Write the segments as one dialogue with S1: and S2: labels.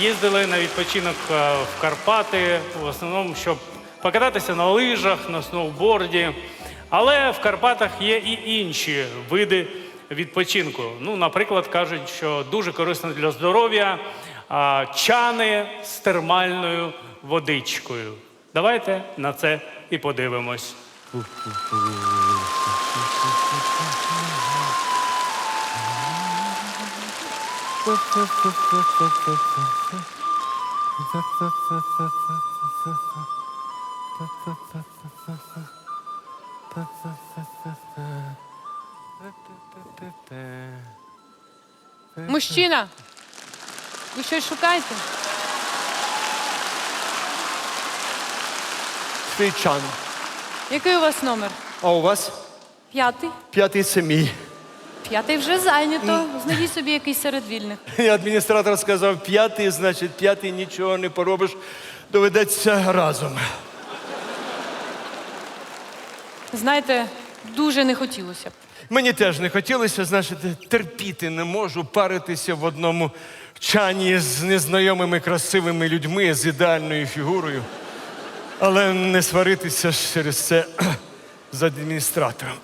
S1: їздили на відпочинок е, в Карпати, в основному, щоб покататися на лижах, на сноуборді. Але в Карпатах є і інші види відпочинку. Ну, наприклад, кажуть, що дуже корисно для здоров'я чани з термальною водичкою. Давайте на це і подивимось.
S2: Мужчина, ви щось шукаєте?
S3: Свічан.
S2: Який у вас номер?
S3: А у вас
S2: П'ятий.
S3: п'ятий це мій.
S2: П'ятий вже зайнято. Знайдіть собі якийсь серед вільних.
S3: І адміністратор сказав п'ятий, значить п'ятий нічого не поробиш. Доведеться разом.
S2: Знаєте, дуже не хотілося б.
S3: Мені теж не хотілося, значить, терпіти не можу паритися в одному чані з незнайомими красивими людьми з ідеальною фігурою. Але не сваритися ж через це з адміністратором.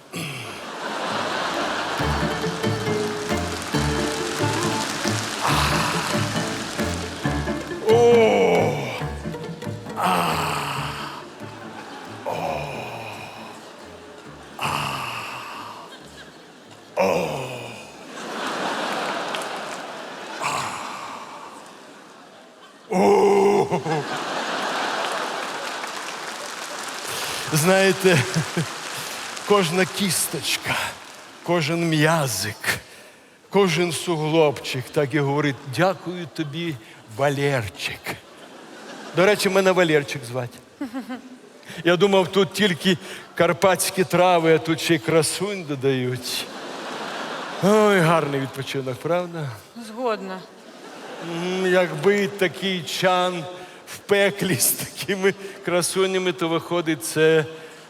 S3: Знаєте, кожна кісточка, кожен м'язик, кожен суглобчик так і говорить: дякую тобі, Валерчик. До речі, мене Валерчик звати. Я думав, тут тільки карпатські трави, а тут ще й красунь додають. Ой, гарний відпочинок, правда?
S2: Згодна.
S3: М, Якби такий чан в пеклі з такими красунями, то виходить це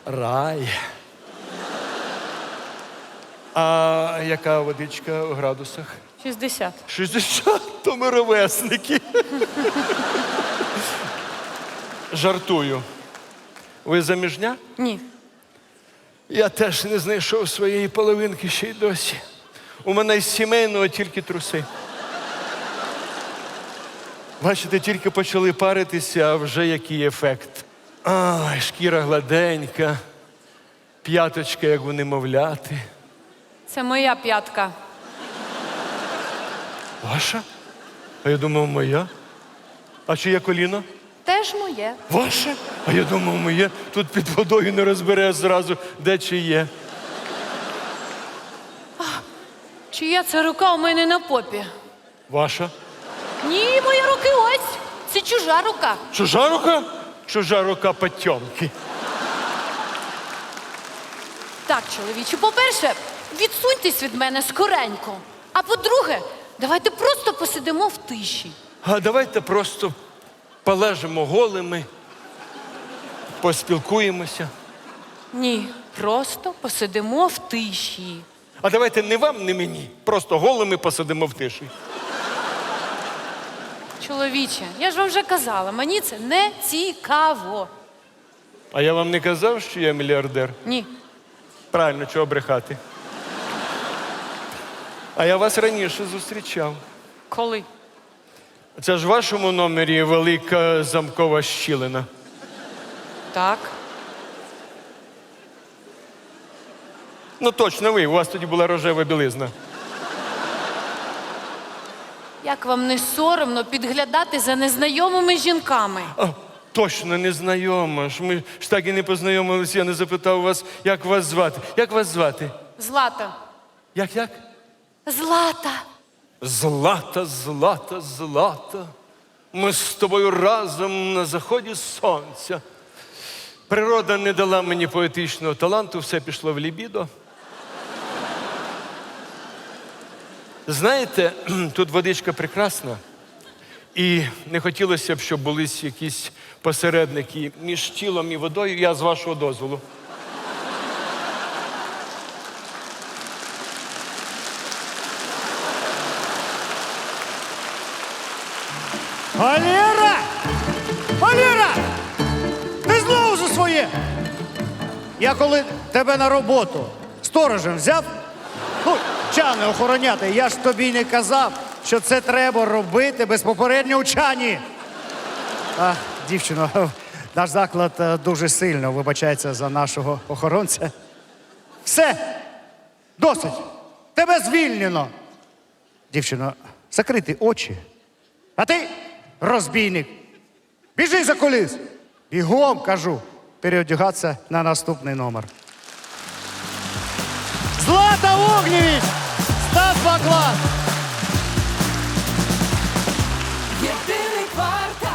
S3: рай. А яка водичка у градусах?
S2: 60.
S3: 60, то ми ровесники. Жартую. Ви заміжня?
S2: Ні.
S3: Я теж не знайшов своєї половинки ще й досі. У мене з сімейного тільки труси. Бачите, тільки почали паритися, а вже який ефект. Ай, шкіра гладенька, п'яточка, як у немовляти.
S2: Це моя п'ятка.
S3: Ваша? А я думав, моя. А чиє коліно?
S2: Теж моє.
S3: Ваше? А я думав, моє. Тут під водою не розбереш зразу, де чиє.
S2: Чия це рука у мене на попі?
S3: Ваша?
S2: Ні, мої руки ось. Це чужа рука.
S3: Чужа рука? Чужа рука потьомки.
S2: Так, чоловіче, по-перше, відсуньтесь від мене скоренько. А по-друге, давайте просто посидимо в тиші.
S3: А давайте просто полежимо голими, поспілкуємося.
S2: Ні, просто посидимо в тиші.
S3: А давайте не вам, не мені. Просто голими посидимо в тиші.
S2: Чоловіче, я ж вам вже казала, мені це не цікаво.
S3: А я вам не казав, що я мільярдер?
S2: Ні.
S3: Правильно, чого брехати. А я вас раніше зустрічав.
S2: Коли?
S3: Це ж в вашому номері велика замкова щілина.
S2: Так.
S3: Ну точно ви, у вас тоді була рожева білизна.
S2: Як вам не соромно підглядати за незнайомими жінками?
S3: А, точно незнайома. ж Ми ж так і не познайомилися, я не запитав вас, як вас звати. Як вас звати?
S2: Злата.
S3: Як як?
S2: Злата.
S3: Злата, злата, злата. Ми з тобою разом на заході сонця. Природа не дала мені поетичного таланту, все пішло в лібідо. Знаєте, тут водичка прекрасна, і не хотілося б, щоб були якісь посередники між тілом і водою. Я з вашого дозволу.
S4: Валера! Валера! Ти знову за своє! Я коли тебе на роботу сторожем взяв, ну, чани охороняти, я ж тобі не казав, що це треба робити без попереднього чані. А, дівчино, наш заклад е, дуже сильно вибачається за нашого охоронця. Все, досить. Тебе звільнено. Дівчино, закрити очі. А ти розбійник. Біжи за куліс. Бігом кажу. Переодягатися на наступний номер. Злата Огнєвіч! Стас Баклан!
S5: Єдиний квартал